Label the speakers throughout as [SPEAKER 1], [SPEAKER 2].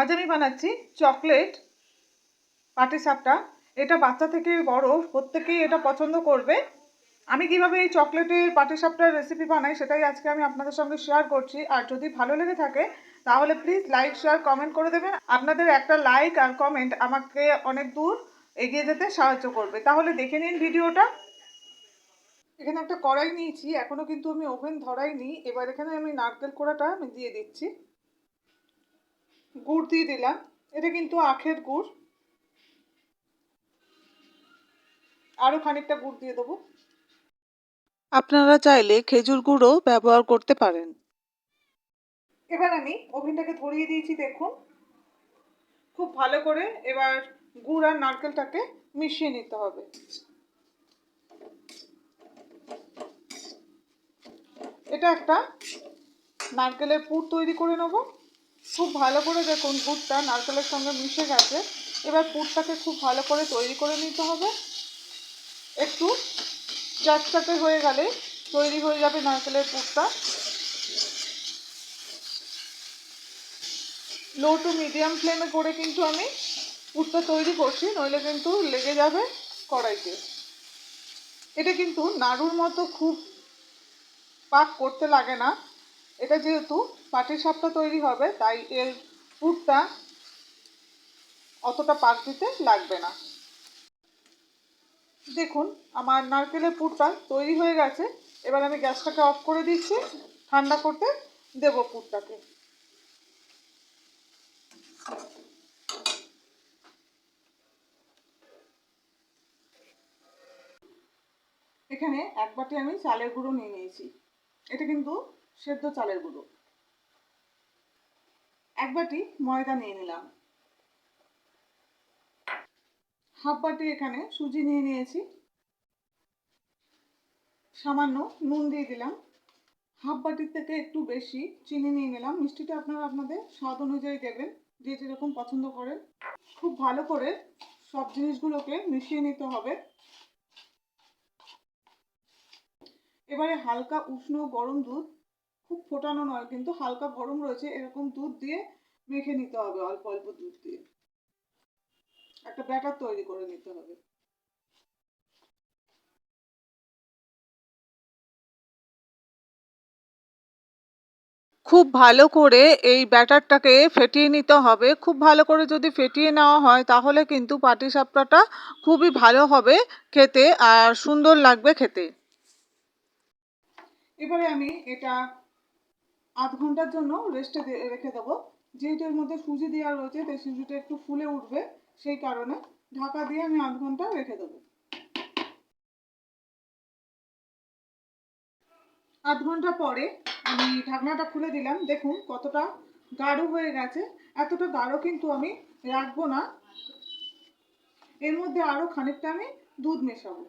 [SPEAKER 1] আজ আমি বানাচ্ছি চকলেট পাটিসাপটা এটা বাচ্চা থেকে বড়, প্রত্যেকেই এটা পছন্দ করবে। আমি কীভাবে এই চকলেটের পাটিসাপটার রেসিপি বানাই সেটাই আজকে আমি আপনাদের সঙ্গে শেয়ার করছি। আর যদি ভালো লেগে থাকে, তাহলে প্লিজ লাইক শেয়ার কমেন্ট করে দেবেন। আপনাদের একটা লাইক আর কমেন্ট আমাকে অনেক দূর এগিয়ে যেতে সাহায্য করবে। তাহলে দেখে নিন ভিডিওটা। এখানে একটা কড়াই নিয়েছি, এখনও কিন্তু আমি ওভেন ধরাইনি। এবার এখানে আমি নারকেল কোড়াটা আমি দিয়ে দিচ্ছি। গুড় দিয়ে দিলাম। এটা কিন্তু আখের গুড়। আরও খানিকটা গুড় দিয়ে দেবো।
[SPEAKER 2] আপনারা চাইলে খেজুর গুঁড়ো ব্যবহার করতে পারেন।
[SPEAKER 1] এবার আমি ওভেনটাকে ধরিয়ে দিয়েছি, দেখুন। খুব ভালো করে এবার গুড় আর নারকেলটাকে মিশিয়ে নিতে হবে। এটা একটা নারকেলের পুর তৈরি করে নেব। খুব ভালো করে দেখুন গুড়টা নারকেলের সঙ্গে মিশে গেছে। এবার পুরটাকে খুব ভালো করে তৈরি করে নিতে হবে। একটু চটচটে হয়ে গেলে তৈরি হয়ে যাবে নারকেলের পুরটা। লো টু মিডিয়াম ফ্লেমে করে কিন্তু আমি পুরটা তৈরি করছি, নইলে কিন্তু লেগে যাবে কড়াইতে। এটা কিন্তু নাড়ুর মতো খুব পাক করতে লাগে না। এটা যেহেতু পাটির সাপটা তৈরি হবে, তাই এর পুরটা অতটা পাক দিতে লাগবে না। দেখুন, আমার নারকেলের পুরটা তৈরি হয়ে গেছে। এবার আমি গ্যাসটাকে অফ করে দিচ্ছি, ঠান্ডা করতে দেবো পুরটাকে। এখানে এক বাটি আমি চালের গুঁড়ো নিয়ে নিয়েছি। এটা কিন্তু সেদ্ধ চালের গুঁড়ো। এক বাটি ময়দা নিয়ে নিলাম। হাফ বাটি এখানে সুজি নিয়ে নিয়েছি। সামান্য নুন দিয়ে দিলাম। হাফ বাটির থেকে একটু বেশি চিনি নিয়ে নিলাম। মিষ্টিটা আপনারা আপনাদের স্বাদ অনুযায়ী দেবেন, যে যেরকম পছন্দ করেন। খুব ভালো করে সব জিনিসগুলোকে মিশিয়ে নিতে হবে। এবারে হালকা উষ্ণ গরম দুধ খুব ফোটানো নয়, কিন্তু হালকা গরম রয়েছে, এরকম দুধ দিয়ে মেখে নিতে হবে, অল্প অল্প দুধ দিয়ে। একটা ব্যাটার তৈরি করে নিতে হবে।
[SPEAKER 2] খুব ভালো করে এই ব্যাটারটাকে ফেটিয়ে নিতে হবে। খুব ভালো করে যদি ফেটিয়ে নেওয়া হয়, তাহলে কিন্তু পাটিসাপটাটা খুবই ভালো হবে খেতে আর সুন্দর লাগবে খেতে।
[SPEAKER 1] এবারে আমি এটা আধ ঘণ্টার জন্য রেস্টে রেখে দেবো। যেহেতু এর মধ্যে সুজি দেওয়া রয়েছে, তাই সুজিটা একটু ফুলে উঠবে সেই কারণে ঢাকা দিয়ে আমি আধ ঘণ্টা রেখে দেবো। আধ ঘণ্টা পরে আমি ঢাকনাটা খুলে দিলাম। দেখুন কতটা গাঢ় হয়ে গেছে। এতটা গাঢ় কিন্তু আমি রাখব না। এর মধ্যে আরও খানিকটা আমি দুধ মেশাবো।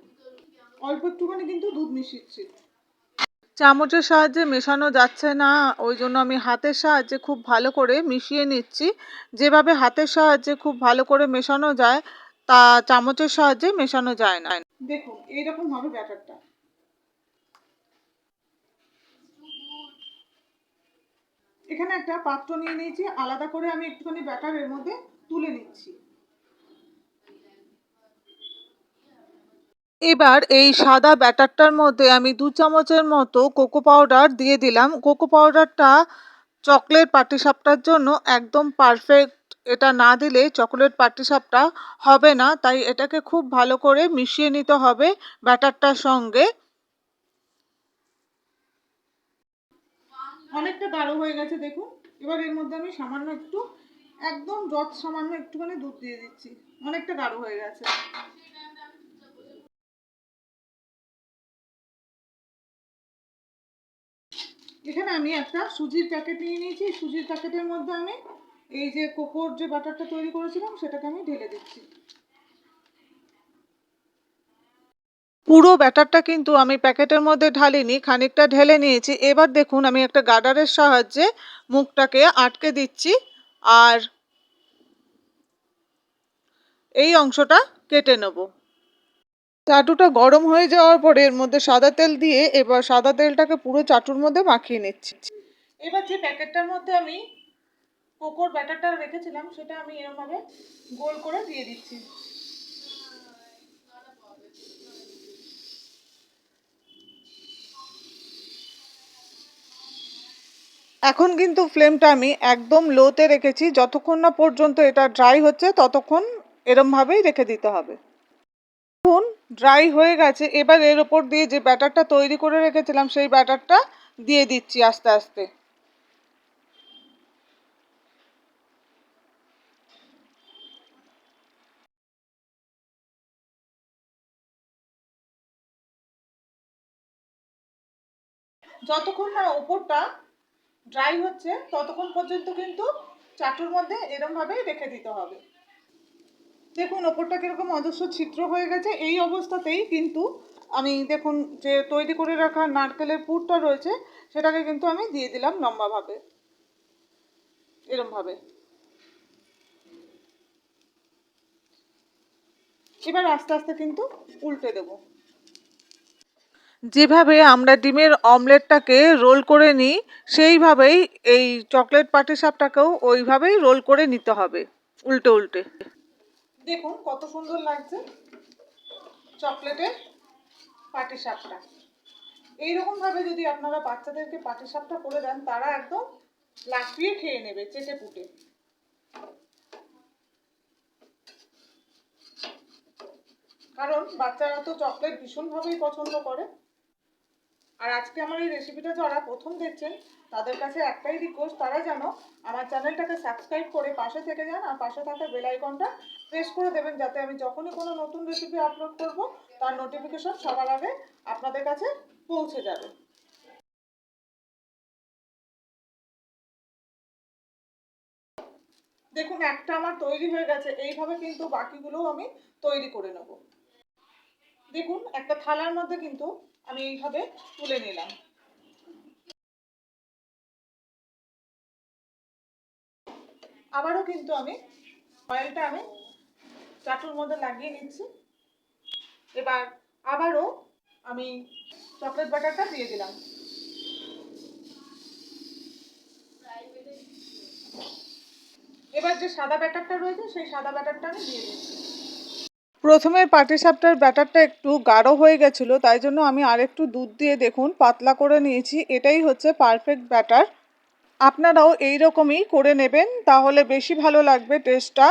[SPEAKER 1] অল্প একটুখানি কিন্তু দুধ মিশিয়েছি।
[SPEAKER 2] চামচের সাহায্যে মেশানো যাচ্ছে না। ওই জন্য আমি হাতের সাহায্যে খুব ভালো করে মিশিয়ে নিচ্ছি। যেভাবে হাতের সাহায্যে খুব ভালো করে মেশানো যায়, তা চামচের সাহায্যে মেশানো যায় না।
[SPEAKER 1] দেখুন, এইরকম হবে ব্যাটারটা। এখানে একটা পাত্র নিয়ে নিয়েছি। আলাদা করে আমি একটুখানি ব্যাটার এর মধ্যে তুলে নিচ্ছি।
[SPEAKER 2] এবার এই সাদা ব্যাটারটার মধ্যে আমি দু চামচের মতো কোকো পাউডার দিয়ে দিলাম। কোকো পাউডারটা চকলেট পাটিসাপটার জন্য একদম পারফেক্ট। এটা না দিলে চকলেট পাটিসাপটা হবে না, তাই এটাকে খুব ভালো করে মিশিয়ে নিতে হবে ব্যাটারটার সঙ্গে।
[SPEAKER 1] অনেকটা গাঢ় হয়ে গেছে, দেখুন। এবার এর মধ্যে আমি সামান্য একটু, একদম যত সামান্য একটুখানি দুধ দিয়ে দিচ্ছি। অনেকটা গাঢ় হয়ে গেছে। এখানে আমি একটা সুজির প্যাকেট নিয়ে নিয়েছি। সুজির প্যাকেটের মধ্যে আমি এই যে কোকোর যে বাটারটা তৈরি করেছিলাম, সেটাকে আমি ঢেলে দিচ্ছি।
[SPEAKER 2] পুরো ব্যাটারটা কিন্তু আমি প্যাকেটের মধ্যে ঢালিনি, খানিকটা ঢেলে নিয়েছি। এবার দেখুন, আমি একটা গার্ডারের সাহায্যে মুখটাকে আটকে দিচ্ছি আর এই অংশটা কেটে নেব। চাটুটা গরম হয়ে যাওয়ার পরে এর মধ্যে সাদা তেল দিয়ে এবার সাদা তেলটাকে পুরো চাটুর মধ্যে মাখিয়ে নিচ্ছি।
[SPEAKER 1] এবার যে প্যাকেটটার মধ্যে আমি কোকোর ব্যাটারটা রেখেছিলাম, সেটা আমি এরমভাবে গোল করে দিয়ে দিচ্ছি।
[SPEAKER 2] এখন কিন্তু ফ্লেমটা আমি একদম লোতে রেখেছি, যতক্ষণ না পর্যন্ত এটা ড্রাই হচ্ছে, ততক্ষণ এরমভাবেই রেখে দিতে হবে। ড্রাই হয়ে গেছে, এবার এর ওপর দিয়ে যে ব্যাটারটা তৈরি করে রেখেছিলাম, সেই ব্যাটারটা দিয়ে দিচ্ছি আস্তে আস্তে।
[SPEAKER 1] যতক্ষণ না ওপরটা ড্রাই হচ্ছে, ততক্ষণ পর্যন্ত কিন্তু চাটুর মধ্যে এরমভাবেই রেখে দিতে হবে। দেখুন, ওপরটা কীরকম অজস্র ছিদ্র হয়ে গেছে, এই অবস্থাতেই কিন্তু আমি দেখুন যে তৈরি করে রাখা নারকেলের পুরটা রয়েছে, সেটাকে কিন্তু আমি দিয়ে দিলাম লম্বাভাবে, এরমভাবে। এবার আস্তে আস্তে কিন্তু উল্টে দেবো।
[SPEAKER 2] যেভাবে আমরা ডিমের অমলেটটাকে রোল করে নিই, সেইভাবেই এই চকলেট পাটি সাপটাকেও ওইভাবেই রোল করে নিতে হবে, উল্টে উল্টে।
[SPEAKER 1] দেখুন কত সুন্দর লাগছে চকলেটের পাটিসাপটা। এইরকমভাবে যদি আপনারা বাচ্চাদেরকে পাটিসাপটা করে দেন, তারা একদম লাফিয়ে খেয়ে নেবে চেটে পুটে। কারণ বাচ্চারা তো চকলেট ভীষণভাবেই পছন্দ করে। আর আজকে আমার এই রেসিপিটা যারা প্রথম দেখছেন, তাদের কাছে একটাই রিকোয়েস্ট তারা যেন আমার চ্যানেলটাকে সাবস্ক্রাইব করে পাশে থেকে যান আর পাশে থাকা বেল আইকনটা প্রেস করে দেবেন যাতে আমি যখনই কোনো নতুন রেসিপি আপলোড করব, তার নোটিফিকেশন সবার আগে আপনাদের কাছে পৌঁছে যাবে। দেখুন, একটা আমার তৈরি হয়ে গেছে, এইভাবে কিন্তু বাকিগুলোও আমি তৈরি করে নেব। দেখুন, একটা থালার মধ্যে কিন্তু আমি এইভাবে তুলে নিলাম। আবারও কিন্তু আমি অয়েলটা আমি চাটুর মধ্যে লাগিয়ে নিচ্ছি। এবার আবারও আমি চকলেট বাটারটা দিয়ে দিলাম। এবার যে সাদা ব্যাটারটা রয়েছে, সেই সাদা ব্যাটারটা আমি দিয়ে দিচ্ছি।
[SPEAKER 2] প্রথমে পাটিসাপটার ব্যাটারটা একটু গাঢ় হয়ে গেছিল, তাই জন্য আমি আরেকটু দুধ দিয়ে দেখুন, পাতলা করে নিয়েছি। এটাই হচ্ছে পারফেক্ট ব্যাটার আপনারাও এই রকমই করে নেবেন, তাহলে বেশি ভালো লাগবে টেস্টটা